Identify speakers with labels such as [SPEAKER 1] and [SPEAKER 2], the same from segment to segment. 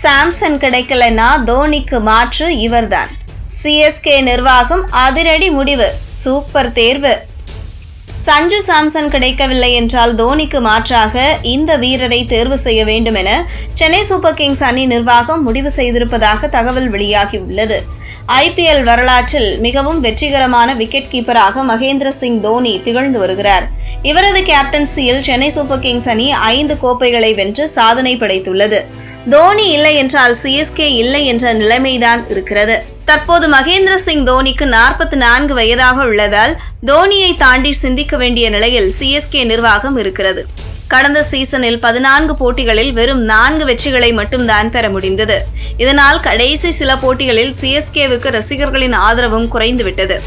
[SPEAKER 1] Samson கிடைக்கலனா தோனிக்கு மாற்று இவர்தான். சிஎஸ்கே நிர்வாகம் அதிரடி முடிவு சூப்பர் தேர்வு. சஞ்சு சாம்சன் கிடைக்கவில்லை என்றால் தோனிக்கு மாற்றாக இந்த வீரரை தேர்வு செய்ய வேண்டும் என சென்னை சூப்பர் கிங்ஸ் அணி நிர்வாகம் முடிவு செய்திருப்பதாக தகவல் வெளியாகியுள்ளது ஐபிஎல் வரலாற்றில் மிகவும் வெற்றிகரமான விக்கெட் கீப்பராக மகேந்திர சிங் தோனி திகழ்ந்து வருகிறார். இவரது கேப்டன்சியில் சென்னை சூப்பர் கிங்ஸ் அணி ஐந்து கோப்பைகளை வென்று சாதனை படைத்துள்ளது. தோனி இல்லை என்றால் சிஎஸ்கே இல்லை என்ற நிலைமைதான் இருக்கிறது. தற்போது மகேந்திர சிங் தோனிக்கு நாற்பத்தி நான்கு வயதாக உள்ளதால் தோனியை தாண்டி சிந்திக்க வேண்டிய நிலையில் சிஎஸ்கே நிர்வாகம் இருக்கிறது. கடந்த சீசனில் பதினான்கு போட்டிகளில் வெறும் நான்கு வெற்றிகளை மட்டும்தான் பெற முடிந்தது. இதனால் கடைசி சில போட்டிகளில் சிஎஸ்கேவுக்கு ரசிகர்களின் ஆதரவும் குறைந்துவிட்டது.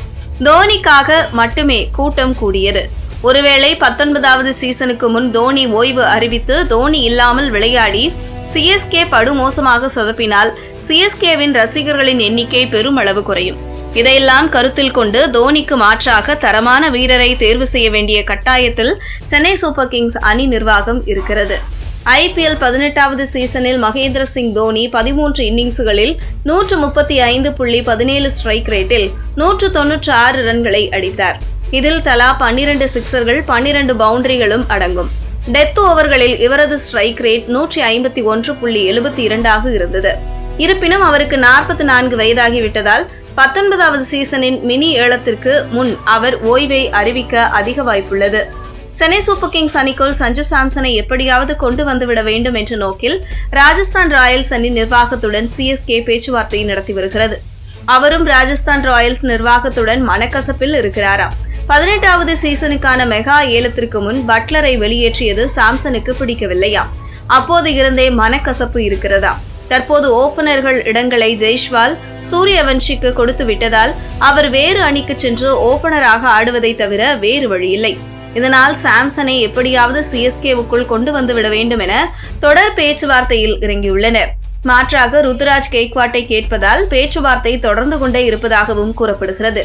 [SPEAKER 1] தோனிக்காக மட்டுமே கூட்டம் கூடியது. ஒருவேளை பத்தொன்பதாவது சீசனுக்கு முன் தோனி ஓய்வு அறிவித்து தோனி இல்லாமல் விளையாடி சிஎஸ்கே படுமோசமாக சொதப்பினால் சிஎஸ்கேவின் ரசிகர்களின் எண்ணிக்கை பெருமளவு குறையும். இதையெல்லாம் கருத்தில் கொண்டு தோனிக்கு மாற்றாக தரமான வீரரை தேர்வு செய்ய வேண்டிய கட்டாயத்தில் சென்னை சூப்பர் கிங்ஸ் அணி நிர்வாகம் இருக்கிறது. ஐபிஎல் பதினெட்டாவது சீசனில் மகேந்திர சிங் தோனி பதிமூன்று இன்னிங்ஸுகளில் நூற்று முப்பத்தி ஐந்து புள்ளி பதினேழு ஸ்ட்ரைக் ரேட்டில் நூற்று தொன்னூற்று ஆறு ரன்களை அடித்தார். இதில் தலா பன்னிரண்டு சிக்சர்கள் பன்னிரண்டு பவுண்டரிகளும் அடங்கும். டெத் ஓவர்களில் இவரது ஸ்ட்ரைக் ரேட் நூற்றி ஐம்பத்தி ஒன்று புள்ளி எழுபத்தி இரண்டாக இருந்தது. இருப்பினும் அவருக்கு நாற்பத்தி நான்கு வயதாகிவிட்டதால் பத்தொன்பதாவது சீசனின் மினி ஏலத்திற்கு முன் அவர் ஓய்வை அறிவிக்க அதிக வாய்ப்புள்ளது. சென்னை சூப்பர் கிங்ஸ் அணிக்குள் சஞ்சு சாம்சனை எப்படியாவது கொண்டு வந்துவிட வேண்டும் என்ற நோக்கில் ராஜஸ்தான் ராயல்ஸ் அணி நிர்வாகத்துடன் சிஎஸ்கே பேச்சுவார்த்தை நடத்தி வருகிறது. அவரும் ராஜஸ்தான் ராயல்ஸ் நிர்வாகத்துடன் மனக்கசப்பில் இருக்கிறாராம். பதினெட்டாவது சீசனுக்கான மெகா ஏலத்திற்கு முன் பட்லரை வெளியேற்றியது சாம்சனுக்கு பிடிக்கவில்லையா? அப்போது இருந்தே மனக்கசப்பு இருக்கிறதா? தற்போது ஓபனர்கள் இடங்களை ஜெய்ஷ்வால் சூரியவன்ஷிக்கு கொடுத்து விட்டதால் அவர் வேறு அணிக்கு சென்று ஓபனராக ஆடுவதை தவிர வேறு வழியில்லை இதனால் சாம்சனை எப்படியாவது சிஎஸ்கேவுக்குள் கொண்டு வந்து விட வேண்டும் என தொடர் பேச்சுவார்த்தையில் இறங்கியுள்ளனர். மாற்றாக ருத்ராஜ் கேக்வாட்டை கேட்பதால் பேச்சுவார்த்தை தொடர்ந்து கொண்டே இருப்பதாகவும் கூறப்படுகிறது.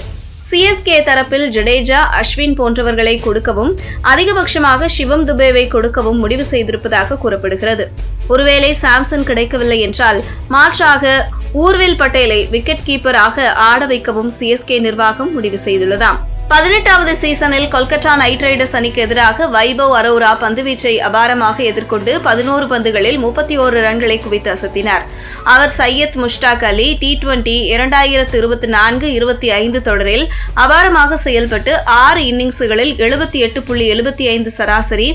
[SPEAKER 1] சிஎஸ்கே தரப்பில் ஜடேஜா அஸ்வின் போன்றவர்களை கொடுக்கவும் அதிகபட்சமாக சிவம் துபேவை கொடுக்கவும் முடிவு செய்திருப்பதாக கூறப்படுகிறது. ஒருவேளை சாம்சன் கிடைக்கவில்லை என்றால் மாற்றாக ஊர்வில் பட்டேலை விக்கெட் கீப்பராக ஆட வைக்கவும் சிஎஸ்கே நிர்வாகம் முடிவு செய்துள்ளதாம். பதினெட்டாவது சீசனில் கொல்கத்தா நைட் ரைடர்ஸ் அணிக்கு எதிராக வைபவ் அரோரா பந்துவீச்சை அபாரமாக எதிர்கொண்டு பதினோரு பந்துகளில் முப்பத்தி ஓரு ரன்களை குவித்து அசத்தினார். அவர் சையத் முஷ்டாக் அலி டி டுவெண்டி இரண்டாயிரத்து இருபத்தி நான்கு இருபத்தி ஐந்து தொடரில் அபாரமாக செயல்பட்டு ஆறு இன்னிங்ஸுகளில் எழுபத்தி எட்டு புள்ளி எழுபத்தி ஐந்து சராசரி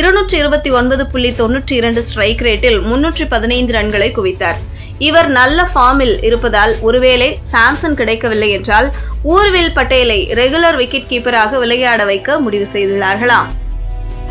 [SPEAKER 1] இருநூற்றி இருபத்தி ஒன்பது புள்ளி தொன்னூற்றி இரண்டு ஸ்ட்ரைக் ரேட்டில் முன்னூற்றி பதினைந்து ரன்களை குவித்தார். இவர் நல்ல ஃபார்மில் இருப்பதால் ஒருவேளை சாம்சன் கிடைக்கவில்லை என்றால் ஊர்வில் பட்டேலை ரெகுலர் விக்கெட் கீப்பராக விளையாட வைக்க முடிவு செய்துள்ளார்களாம்.